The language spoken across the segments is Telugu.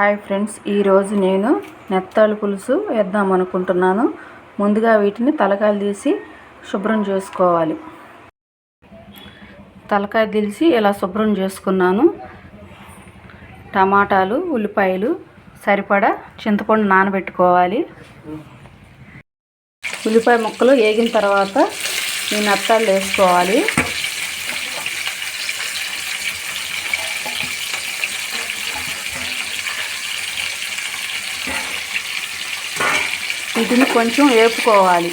హాయ్ ఫ్రెండ్స్ ఈరోజు నేను నెత్తాలు పులుసు వేద్దాం అనుకుంటున్నాను. ముందుగా వీటిని తలకాయలు తీసి శుభ్రం చేసుకోవాలి. తలకాయ తీసి ఇలా శుభ్రం చేసుకున్నాను. టమాటాలు ఉల్లిపాయలు సరిపడా చింతపండు నానబెట్టుకోవాలి. ఉల్లిపాయ ముక్కలు వేగిన తర్వాత ఈ నెత్తాలు వేసుకోవాలి. వీటిని కొంచెం వేపుకోవాలి.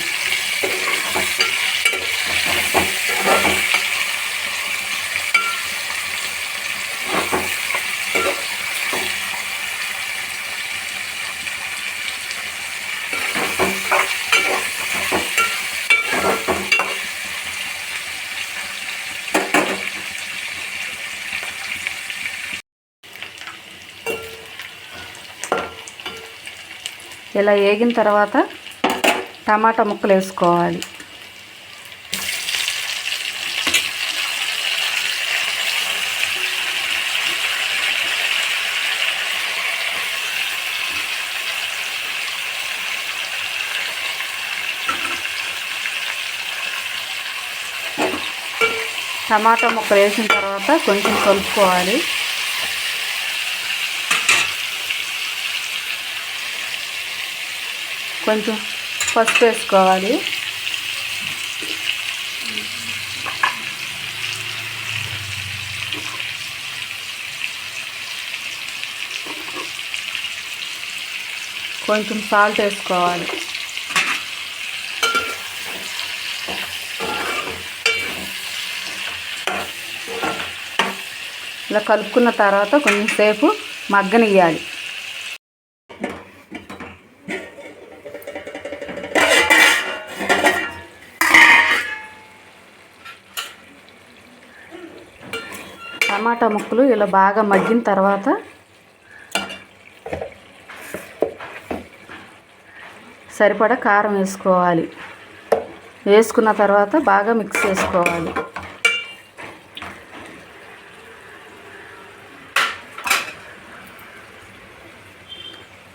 ఇలా వేగిన తర్వాత టమాటా ముక్కలు వేసుకోవాలి. టమాటా ముక్కలు వేసిన తర్వాత కొంచెం కలుపుకోవాలి. కొంచెం పసుపు వేసుకోవాలి. కొంచెం సాల్ట్ వేసుకోవాలి. ఇలా కలుపుకున్న తర్వాత కొంచెం సేపు మగ్గనియ్యాలి. టమాటా ముక్కలు ఇలా బాగా మగ్గిన తర్వాత సరిపడా కారం వేసుకోవాలి. వేసుకున్న తర్వాత బాగా మిక్స్ చేసుకోవాలి.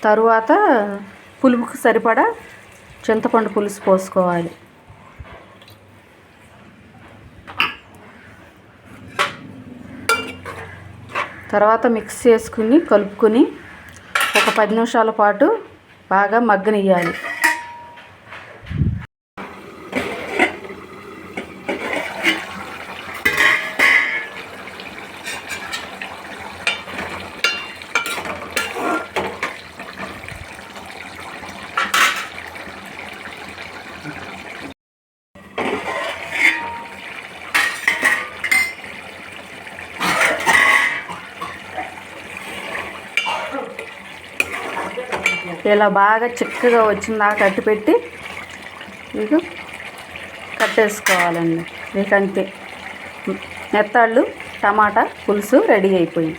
తరువాత పులుపుకి సరిపడా చింతపండు పులుసు పోసుకోవాలి. తర్వాత మిక్స్ చేసుకుని కలుపుకొని ఒక పది నిమిషాల పాటు బాగా మగ్గనియ్యాలి. ఇలా బాగా చిక్కగా వచ్చిందాక కట్టి పెట్టి మీకు కట్టేసుకోవాలండి. మీకు అంతే మెత్తాళ్ళు టమాటా పులుసు రెడీ అయిపోయింది.